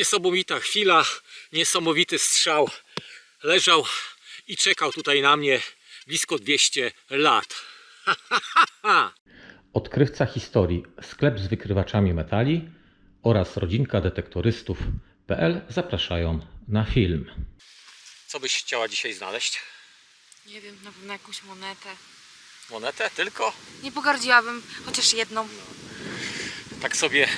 Niesamowita chwila, niesamowity strzał. Leżał i czekał tutaj na mnie blisko 200 lat. Odkrywca historii, sklep z wykrywaczami metali oraz rodzinka detektorystów.pl zapraszają na film. Co byś chciała dzisiaj znaleźć? Nie wiem, na pewno jakąś monetę. Monetę tylko? Nie pogardziłabym, chociaż jedną. Tak sobie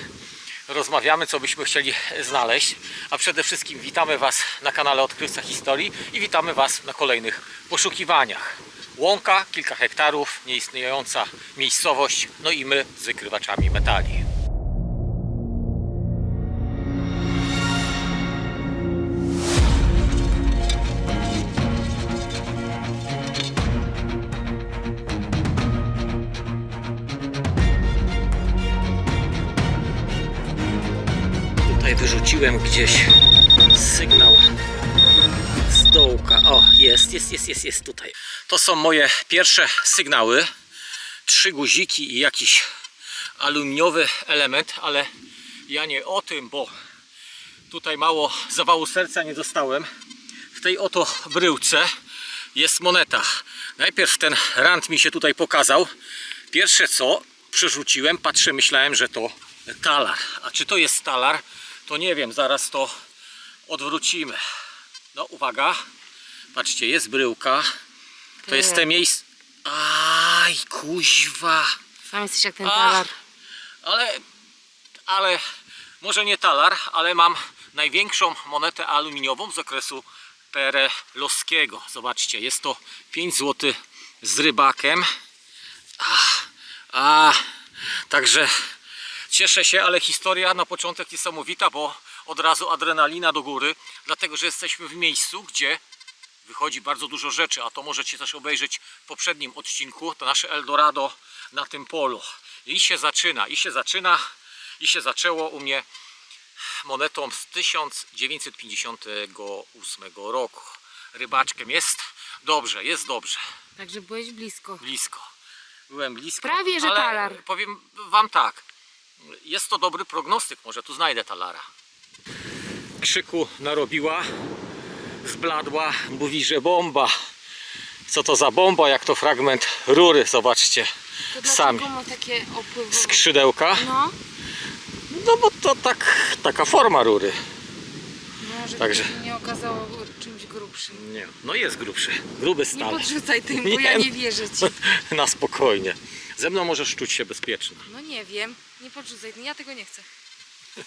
rozmawiamy, co byśmy chcieli znaleźć. A przede wszystkim witamy Was na kanale Odkrywca Historii i witamy Was na kolejnych poszukiwaniach. Łąka, kilka hektarów, nieistniejąca miejscowość, no i my z wykrywaczami metali. Wyrzuciłem gdzieś sygnał z dołka. O, jest, jest, jest, jest, jest tutaj. To są moje pierwsze sygnały. Trzy guziki i jakiś aluminiowy element, ale ja nie o tym, bo tutaj mało zawału serca nie dostałem. W tej oto bryłce jest moneta. Najpierw ten rand mi się tutaj pokazał. Pierwsze co przerzuciłem, patrzę, myślałem, że to talar. A czy to jest talar, to nie wiem, zaraz to odwrócimy. No uwaga, patrzcie, jest bryłka. To jest te miejsce. Aj, kuźwa. Sam jesteś jak ten talar. Ale, ale może nie talar, ale mam największą monetę aluminiową z okresu perelowskiego. Zobaczcie, jest to 5 zł z rybakiem. A, a, także cieszę się, ale historia na początek niesamowita, bo od razu adrenalina do góry, dlatego że jesteśmy w miejscu, gdzie wychodzi bardzo dużo rzeczy, a to możecie też obejrzeć w poprzednim odcinku, to nasze Eldorado na tym polu. I się zaczyna, i się zaczyna, i się zaczęło u mnie monetą z 1958 roku. Rybaczkiem jest dobrze, jest dobrze, Także byłeś blisko. blisko. Byłem blisko. Prawie, że talar. Powiem wam tak, jest to dobry prognostyk, może tu znajdę talara. Krzyku narobiła, zbladła, mówi, że bomba. Co to za bomba, jak to fragment rury, zobaczcie. To Sami. ma takie opływy? Skrzydełka. No, No bo to tak, taka forma rury. no żeby Także. się nie okazało czymś grubszym. Nie, no jest grubszy. Gruby Nie stale. podrzucaj tym, bo Nie, ja no. nie wierzę ci. Na spokojnie. Ze mną możesz czuć się bezpieczna. No nie wiem, nie podrzucaj, ja tego nie chcę.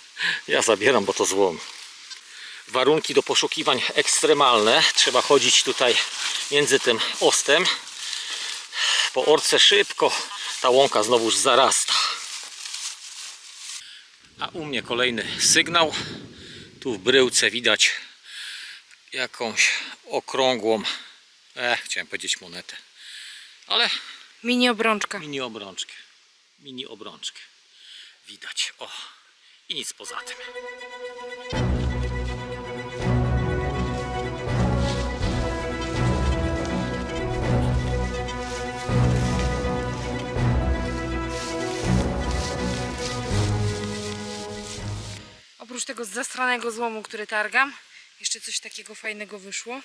Ja zabieram, bo to złom. Warunki do poszukiwań ekstremalne. Trzeba chodzić tutaj między tym ostem. Po orce szybko ta łąka znowuż zarasta. A u mnie kolejny sygnał. Tu w bryłce widać jakąś okrągłą, e, chciałem powiedzieć monetę, ale Mini obrączka. mini obrączkę. Mini obrączkę. Widać. O. I nic poza tym. Oprócz tego zastranego złomu, który targam, jeszcze coś takiego fajnego wyszło.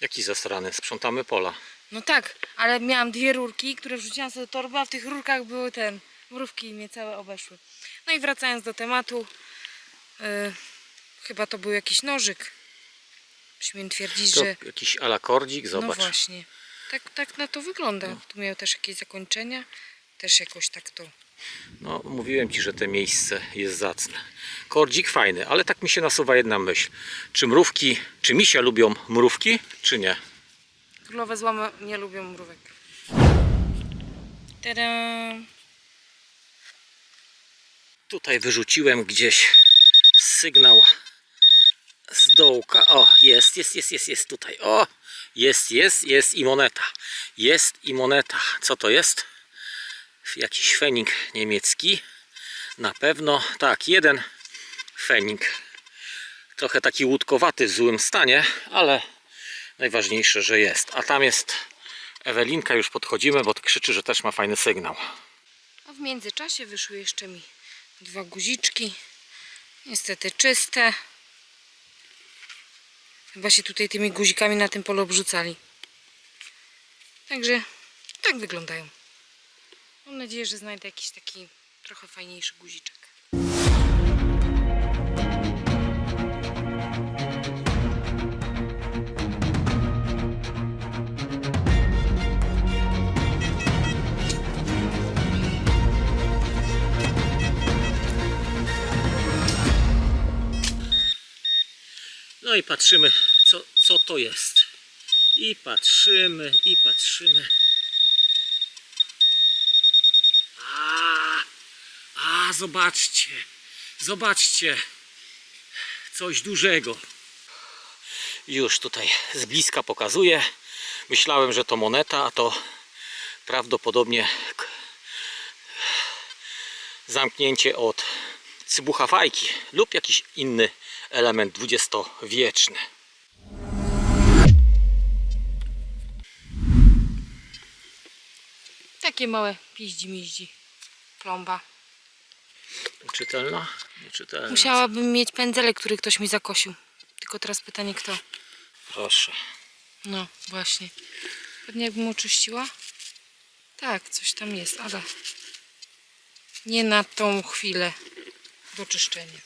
Jaki zasrany? Sprzątamy pola. No tak, ale miałam dwie rurki, które wrzuciłam sobie do torby, a w tych rurkach były ten, mrówki i mnie całe obeszły. No i wracając do tematu, yy, chyba to był jakiś nożyk. Śmiem twierdzić, To że... jakiś alakordzik, No zobacz. właśnie. Tak, tak na to wygląda. Tu miał też jakieś zakończenia. Też jakoś tak to... No, mówiłem ci, że to miejsce jest zacne. Kordzik fajny, ale tak mi się nasuwa jedna myśl. Czy mrówki, czy misia lubią mrówki, czy nie? Królowe złomy nie lubią mrówek. Tada! Tutaj wyrzuciłem gdzieś sygnał z dołka. O, jest, jest, jest, jest, jest tutaj. O, jest, jest, jest i moneta. Jest i moneta. Co to jest? Jakiś fenik niemiecki. Na pewno, tak, jeden fenik. Trochę taki łódkowaty w złym stanie, ale najważniejsze, że jest. A tam jest Ewelinka, już podchodzimy, bo krzyczy, że też ma fajny sygnał. A w międzyczasie wyszły jeszcze mi dwa guziczki. Niestety czyste. Chyba się tutaj tymi guzikami na tym polu obrzucali. Także tak wyglądają. Mam nadzieję, że znajdę jakiś taki trochę fajniejszy guziczek. No i patrzymy, co, co to jest. I patrzymy, i patrzymy. A zobaczcie, zobaczcie. Coś dużego. Już tutaj z bliska pokazuję. Myślałem, że to moneta, a to prawdopodobnie zamknięcie od cybucha fajki lub jakiś inny element dwudziestowieczny. Takie małe piździ-miździ. Plomba. Czytelna? Nieczytelna. Musiałabym mieć pędzelek, który ktoś mi zakosił. Tylko teraz pytanie kto. Proszę. No, właśnie. Pewnie jakbym oczyściła? Tak, coś tam jest, ale nie na tą chwilę do czyszczenia.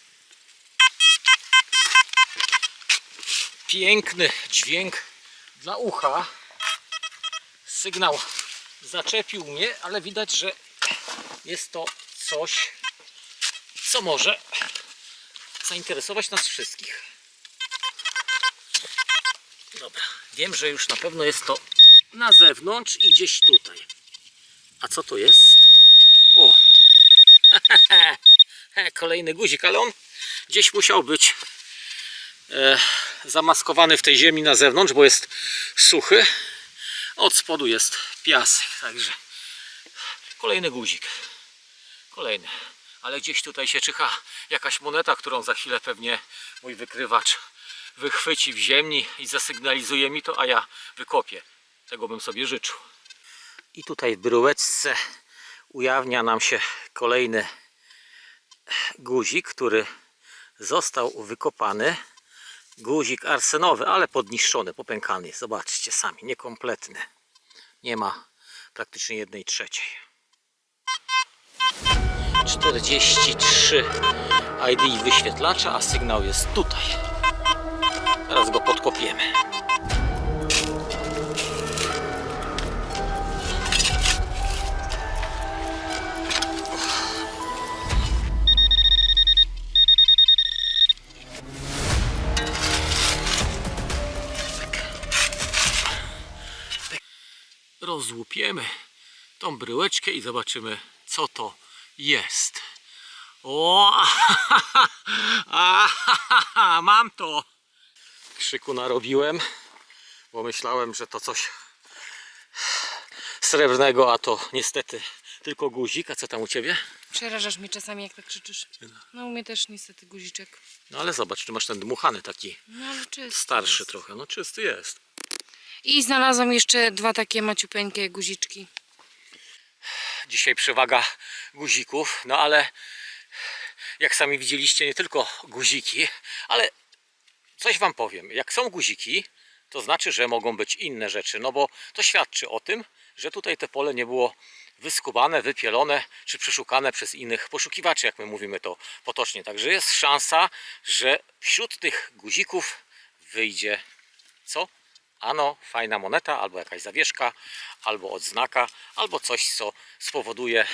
Piękny dźwięk dla ucha. Sygnał zaczepił mnie, ale widać, że jest to coś, co może zainteresować nas wszystkich. Dobra, wiem, że już na pewno jest to na zewnątrz i gdzieś tutaj. A co to jest? O! Kolejny guzik, ale on gdzieś musiał być e, zamaskowany w tej ziemi na zewnątrz, bo jest suchy. Od spodu jest piasek, także kolejny guzik. Kolejny. Ale gdzieś tutaj się czyha jakaś moneta, którą za chwilę pewnie mój wykrywacz wychwyci w ziemi i zasygnalizuje mi to, a ja wykopię. Tego bym sobie życzył. I tutaj w bryłeczce ujawnia nam się kolejny guzik, który został wykopany. Guzik arsenowy, ale podniszczony, popękany. Zobaczcie sami, niekompletny. Nie ma praktycznie jednej trzeciej. 43 ID wyświetlacza, a sygnał jest tutaj. Teraz go podkopiemy. rozłupiemy tą bryłeczkę i zobaczymy co to jest. O, a, mam to. Krzyku narobiłem, bo myślałem, że to coś srebrnego, a to niestety tylko guzik. A co tam u ciebie? Przerażasz mnie czasami, jak tak krzyczysz. No u mnie też niestety guziczek. No ale zobacz, ty masz ten dmuchany taki No ale czysty starszy jest. trochę. No czysty jest. I znalazłam jeszcze dwa takie maciupeńkie guziczki. Dzisiaj przewaga guzików, no ale jak sami widzieliście, nie tylko guziki, ale coś Wam powiem. Jak są guziki, to znaczy, że mogą być inne rzeczy, no bo to świadczy o tym, że tutaj te pole nie było wyskubane, wypielone czy przeszukane przez innych poszukiwaczy, jak my mówimy to potocznie. Także jest szansa, że wśród tych guzików wyjdzie co? Ano, fajna moneta, albo jakaś zawieszka, albo odznaka, albo coś, co spowoduje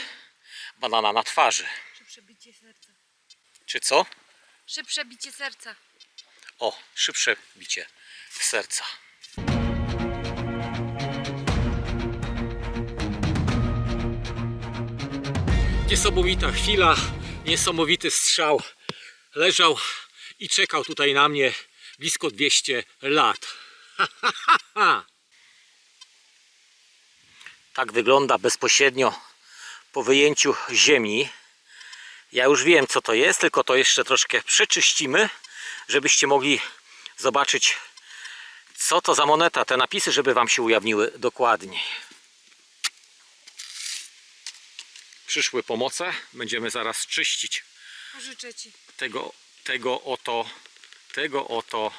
banana na twarzy. Szybsze bicie serca. Czy co? Szybsze bicie serca. O, szybsze bicie serca. Niesamowita chwila, niesamowity strzał. Leżał i czekał tutaj na mnie blisko 200 lat. tak wygląda bezpośrednio po wyjęciu ziemi. Ja już wiem co to jest, tylko to jeszcze troszkę przeczyścimy, żebyście mogli zobaczyć co to za moneta, te napisy, żeby Wam się ujawniły dokładniej. Przyszły pomoce, będziemy zaraz czyścić tego, tego oto, tego oto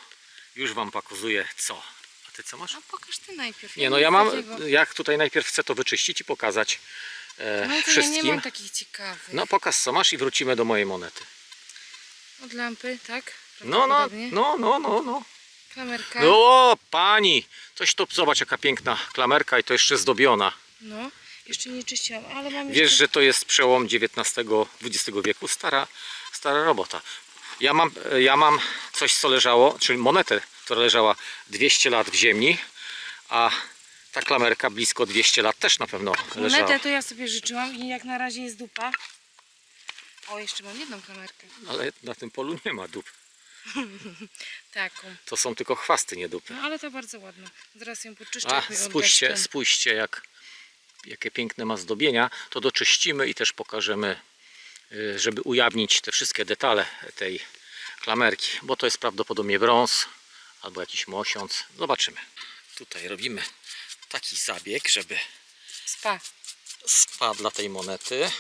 już wam pokazuję co. A ty co masz? A pokaż ty najpierw. Nie no ja mam, takiego. jak tutaj najpierw chcę to wyczyścić i pokazać e, No to ja nie wszystkim. mam takich ciekawych. No pokaż co masz i wrócimy do mojej monety. Od lampy, tak? No, no, no, no, no, no. Klamerka. No o, pani! Coś to, zobacz jaka piękna klamerka i to jeszcze zdobiona. No, jeszcze nie czyściłam, ale mam Wiesz, jeszcze... że to jest przełom XIX-XX wieku, stara, stara robota. Ja mam, ja mam coś, co leżało, czyli monetę, która leżała 200 lat w ziemi, a ta klamerka blisko 200 lat też na pewno leżała. Monetę to ja sobie życzyłam i jak na razie jest dupa. O, jeszcze mam jedną kamerkę. Ale na tym polu nie ma dup. Taką. To są tylko chwasty, nie dupy. No ale to bardzo ładna. Zaraz ją poczyszczę. A spójrzcie, spójrzcie jak, jakie piękne ma zdobienia. To doczyścimy i też pokażemy, żeby ujawnić te wszystkie detale tej klamerki, bo to jest prawdopodobnie brąz albo jakiś mosiąc. Zobaczymy. Tutaj robimy taki zabieg, żeby Spa. spa dla tej monety,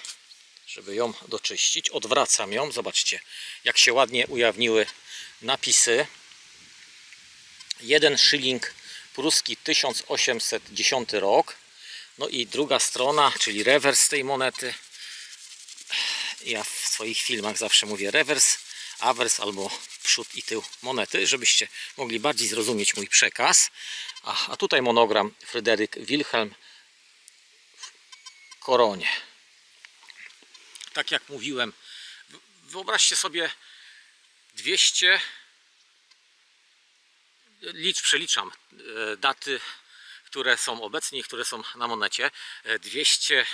żeby ją doczyścić. Odwracam ją. Zobaczcie, jak się ładnie ujawniły napisy. Jeden szyling pruski 1810 rok. No i druga strona, czyli rewers tej monety. Ja w swoich filmach zawsze mówię rewers, awers albo przód i tył monety, żebyście mogli bardziej zrozumieć mój przekaz. A, a tutaj monogram Fryderyk Wilhelm koronie. Tak jak mówiłem, w- wyobraźcie sobie 200 licz, przeliczam e, daty, które są obecnie i które są na monecie. E, 200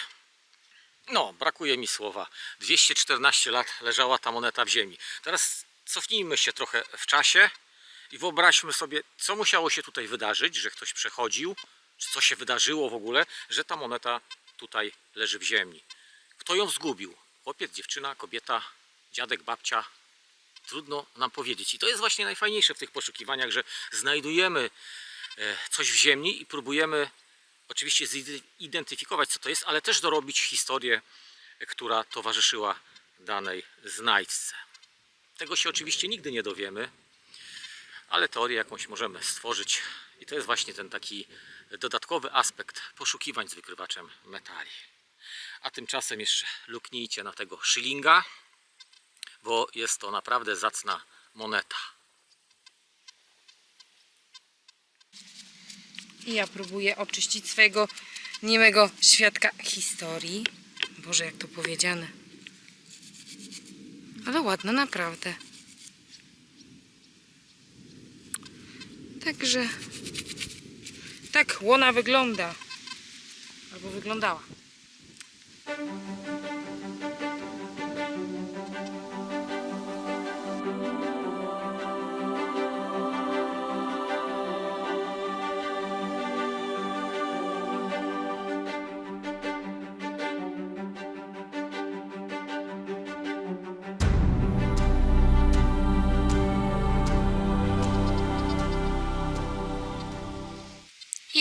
no, brakuje mi słowa. 214 lat leżała ta moneta w ziemi. Teraz cofnijmy się trochę w czasie i wyobraźmy sobie, co musiało się tutaj wydarzyć, że ktoś przechodził, czy co się wydarzyło w ogóle, że ta moneta tutaj leży w ziemi. Kto ją zgubił? Chłopiec, dziewczyna, kobieta, dziadek, babcia? Trudno nam powiedzieć. I to jest właśnie najfajniejsze w tych poszukiwaniach, że znajdujemy e, coś w ziemi i próbujemy oczywiście zidentyfikować, co to jest, ale też dorobić historię, która towarzyszyła danej znajdźce. Tego się oczywiście nigdy nie dowiemy, ale teorię jakąś możemy stworzyć i to jest właśnie ten taki dodatkowy aspekt poszukiwań z wykrywaczem metali. A tymczasem jeszcze luknijcie na tego szylinga, bo jest to naprawdę zacna moneta. I ja próbuję oczyścić swojego niemego świadka historii. Boże, jak to powiedziane. Ale ładna, naprawdę. Także tak łona wygląda. Albo wyglądała.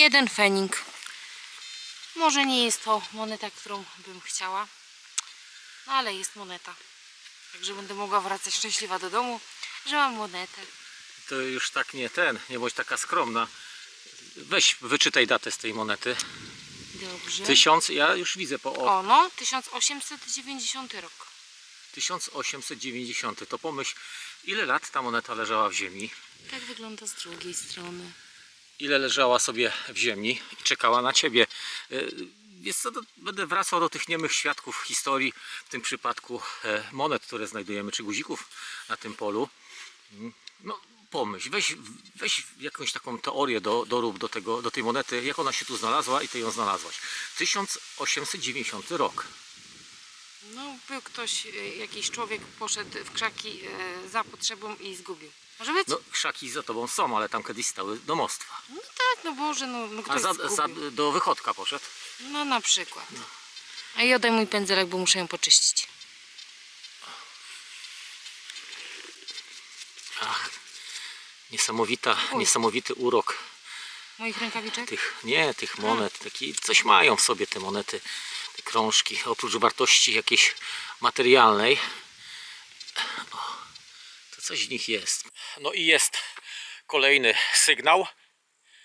Jeden fening. Może nie jest to moneta, którą bym chciała, no ale jest moneta. Także będę mogła wracać szczęśliwa do domu, że mam monetę. To już tak nie ten, nie bądź taka skromna. Weź, wyczytaj datę z tej monety. Dobrze. Tysiąc, ja już widzę po o, O no, 1890 rok. 1890. To pomyśl, ile lat ta moneta leżała w ziemi, Tak wygląda z drugiej strony. Ile leżała sobie w ziemi i czekała na ciebie. Do, będę wracał do tych niemych świadków historii, w tym przypadku e, monet, które znajdujemy, czy guzików na tym polu. Mm, No pomyśl, weź, weź jakąś taką teorię do, dorób do, tego, do tej monety, jak ona się tu znalazła i ty ją znalazłaś. 1890 rok. No, był ktoś, y, jakiś człowiek poszedł w krzaki za potrzebą i zgubił. Może być? No krzaki za tobą są, ale tam kiedyś stały domostwa. No tak, no Boże, no, no A ktoś za, zgubił. za, do wychodka poszedł. No na przykład. A i oddaj mój pędzelek, bo muszę ją poczyścić. Ach, niesamowita, niesamowity urok Moich rękawiczek? tych, nie, tych monet. Taki, coś mają w sobie te monety, te krążki, oprócz wartości jakiejś materialnej. Coś w nich jest. No i jest kolejny sygnał.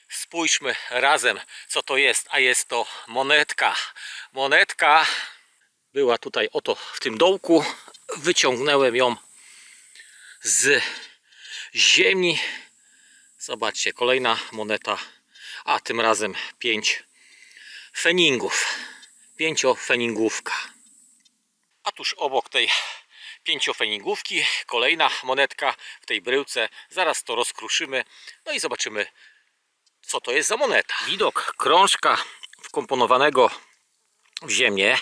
Spójrzmy razem, co to jest, a jest to monetka. Monetka była tutaj oto w tym dołku. Wyciągnąłem ją z ziemi. Zobaczcie, kolejna moneta, a tym razem 5 feningów. Pięciofeningówka. A tuż obok tej pięciofeningówki kolejna monetka w tej bryłce. Zaraz to rozkruszymy, no i zobaczymy, co to jest za moneta. Widok krążka wkomponowanego w ziemię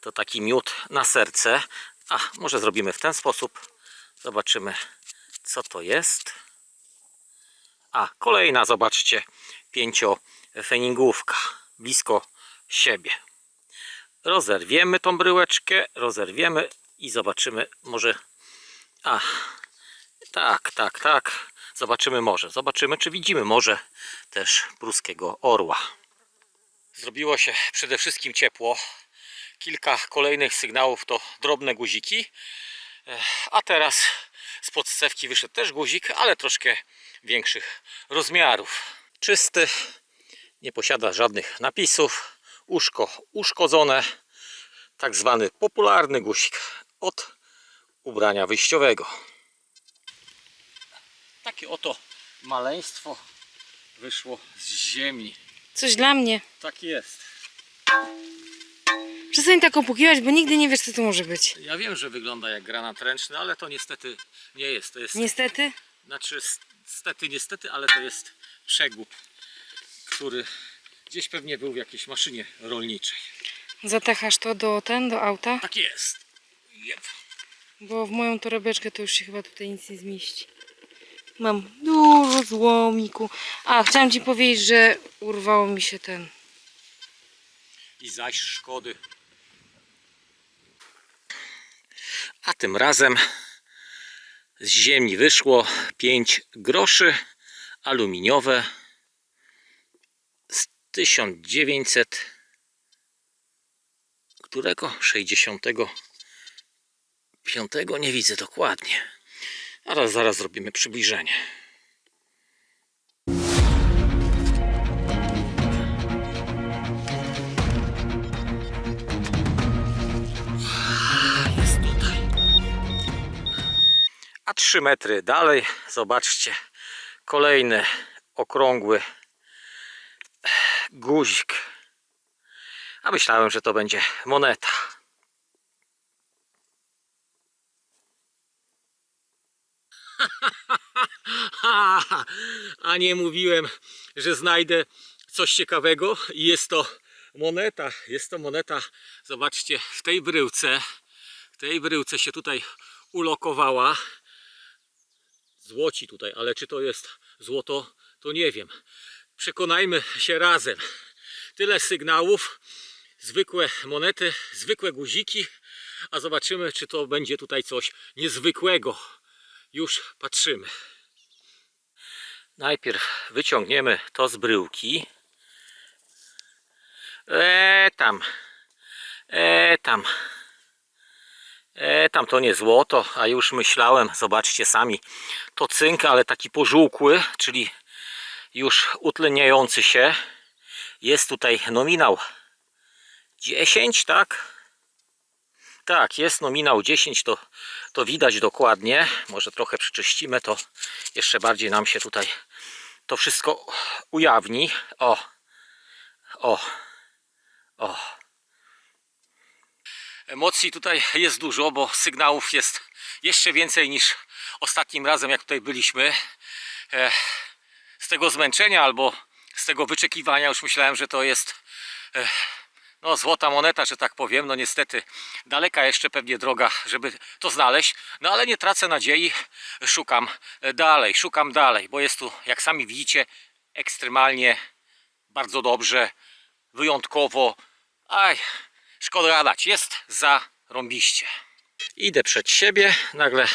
to taki miód na serce. A może zrobimy w ten sposób. Zobaczymy, co to jest. A kolejna, zobaczcie, pięciofeningówka blisko siebie. Rozerwiemy tą bryłeczkę, rozerwiemy i zobaczymy może. A, tak, tak, tak. Zobaczymy może. Zobaczymy, czy widzimy może też pruskiego orła. Zrobiło się przede wszystkim ciepło. Kilka kolejnych sygnałów to drobne guziki. A teraz z podstawki wyszedł też guzik, ale troszkę większych rozmiarów. Czysty, nie posiada żadnych napisów. Uszko uszkodzone. Tak zwany popularny guzik od ubrania wyjściowego. Takie oto maleństwo wyszło z ziemi. Coś dla mnie. Tak jest. Przestań tak opukiwać, bo nigdy nie wiesz, co to może być. Ja wiem, że wygląda jak granat ręczny, ale to niestety nie jest. To jest Niestety. Znaczy, niestety, niestety, ale to jest przegub, który gdzieś pewnie był w jakiejś maszynie rolniczej. Zatachasz to do ten, do auta, Tak jest. Bo w moją torebeczkę to już się chyba tutaj nic nie zmieści. Mam dużo złomiku. A, chciałam ci powiedzieć, że urwało mi się ten. I zaś szkody. A tym razem z ziemi wyszło 5 groszy aluminiowe z 1900 którego 65 nie widzę dokładnie. Ale zaraz zrobimy przybliżenie. jest tutaj. A 3 metry dalej, zobaczcie, kolejny okrągły guzik. A myślałem, że to będzie moneta. A nie mówiłem, że znajdę coś ciekawego i jest to moneta. Jest to moneta, zobaczcie, w tej bryłce. W tej bryłce się tutaj ulokowała. Złoci tutaj, ale czy to jest złoto, to nie wiem. Przekonajmy się razem. Tyle sygnałów, zwykłe monety, zwykłe guziki, a zobaczymy, czy to będzie tutaj coś niezwykłego. Już patrzymy. Najpierw wyciągniemy to z bryłki. E tam. E tam. E tam to nie złoto, a już myślałem, zobaczcie sami, to cynk, ale taki pożółkły, czyli już utleniający się. Jest tutaj nominał 10, tak? Tak, jest nominał 10, to, to widać dokładnie. Może trochę przeczyścimy, to jeszcze bardziej nam się tutaj to wszystko ujawni. O, o, o. Emocji tutaj jest dużo, bo sygnałów jest jeszcze więcej niż ostatnim razem, jak tutaj byliśmy. E, Z tego zmęczenia albo z tego wyczekiwania już myślałem, że to jest e, no, złota moneta, że tak powiem. No niestety daleka jeszcze pewnie droga, żeby to znaleźć. No ale nie tracę nadziei, szukam dalej, szukam dalej, bo jest tu, jak sami widzicie, ekstremalnie bardzo dobrze, wyjątkowo. Aj, szkoda gadać, jest za rąbiście. Idę przed siebie, nagle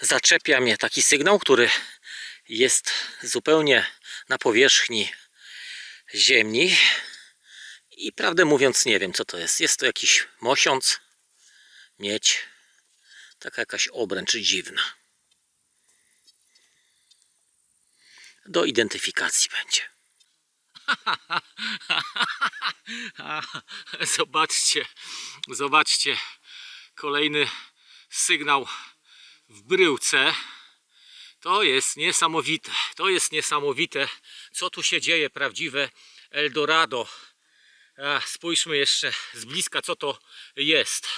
zaczepia mnie taki sygnał, który jest zupełnie na powierzchni ziemi. I prawdę mówiąc nie wiem co to jest. Jest to jakiś mosiąc, miedź, taka jakaś obręcz dziwna. do identyfikacji będzie. Zobaczcie, zobaczcie. Kolejny sygnał w bryłce. To jest niesamowite. To jest niesamowite, co tu się dzieje. Prawdziwe Eldorado. Spójrzmy jeszcze z bliska, co to jest.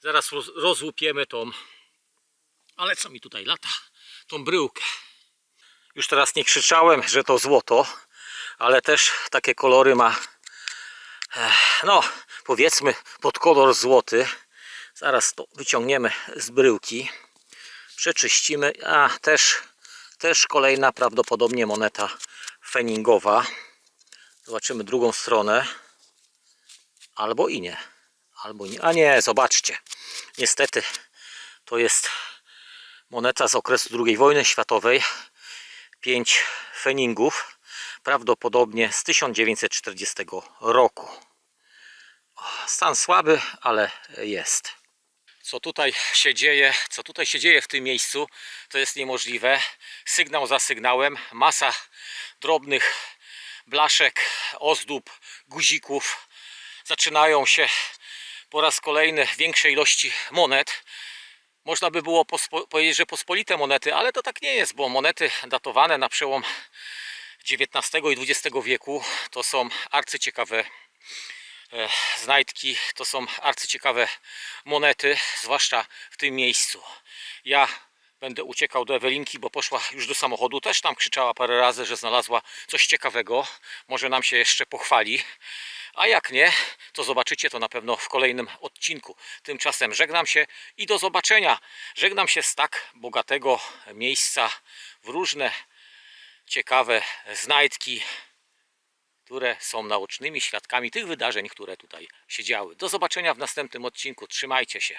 Zaraz roz, rozłupiemy tą. Ale co mi tutaj lata? Tą bryłkę. Już teraz nie krzyczałem, że to złoto, ale też takie kolory ma. No, powiedzmy pod kolor złoty. Zaraz to wyciągniemy z bryłki. Przeczyścimy. A też, też kolejna prawdopodobnie moneta feningowa. Zobaczymy drugą stronę. Albo i nie. Albo nie. A nie, zobaczcie. Niestety to jest moneta z okresu II wojny światowej. Pięć feningów. Prawdopodobnie z 1940 roku. Stan słaby, ale jest. Co tutaj się dzieje, co tutaj się dzieje w tym miejscu, to jest niemożliwe. Sygnał za sygnałem, masa drobnych blaszek, ozdób, guzików. Zaczynają się po raz kolejny większe ilości monet. Można by było powiedzieć, że pospolite monety, ale to tak nie jest, bo monety datowane na przełom XIX i XX wieku to są arcyciekawe e, znajdki, to są arcyciekawe monety, zwłaszcza w tym miejscu. Ja będę uciekał do Ewelinki, bo poszła już do samochodu, też tam krzyczała parę razy, że znalazła coś ciekawego, może nam się jeszcze pochwali. A jak nie, to zobaczycie to na pewno w kolejnym odcinku. Tymczasem żegnam się i do zobaczenia. Żegnam się z tak bogatego miejsca w różne ciekawe znajdki, które są naocznymi świadkami tych wydarzeń, które tutaj się działy. Do zobaczenia w następnym odcinku. Trzymajcie się.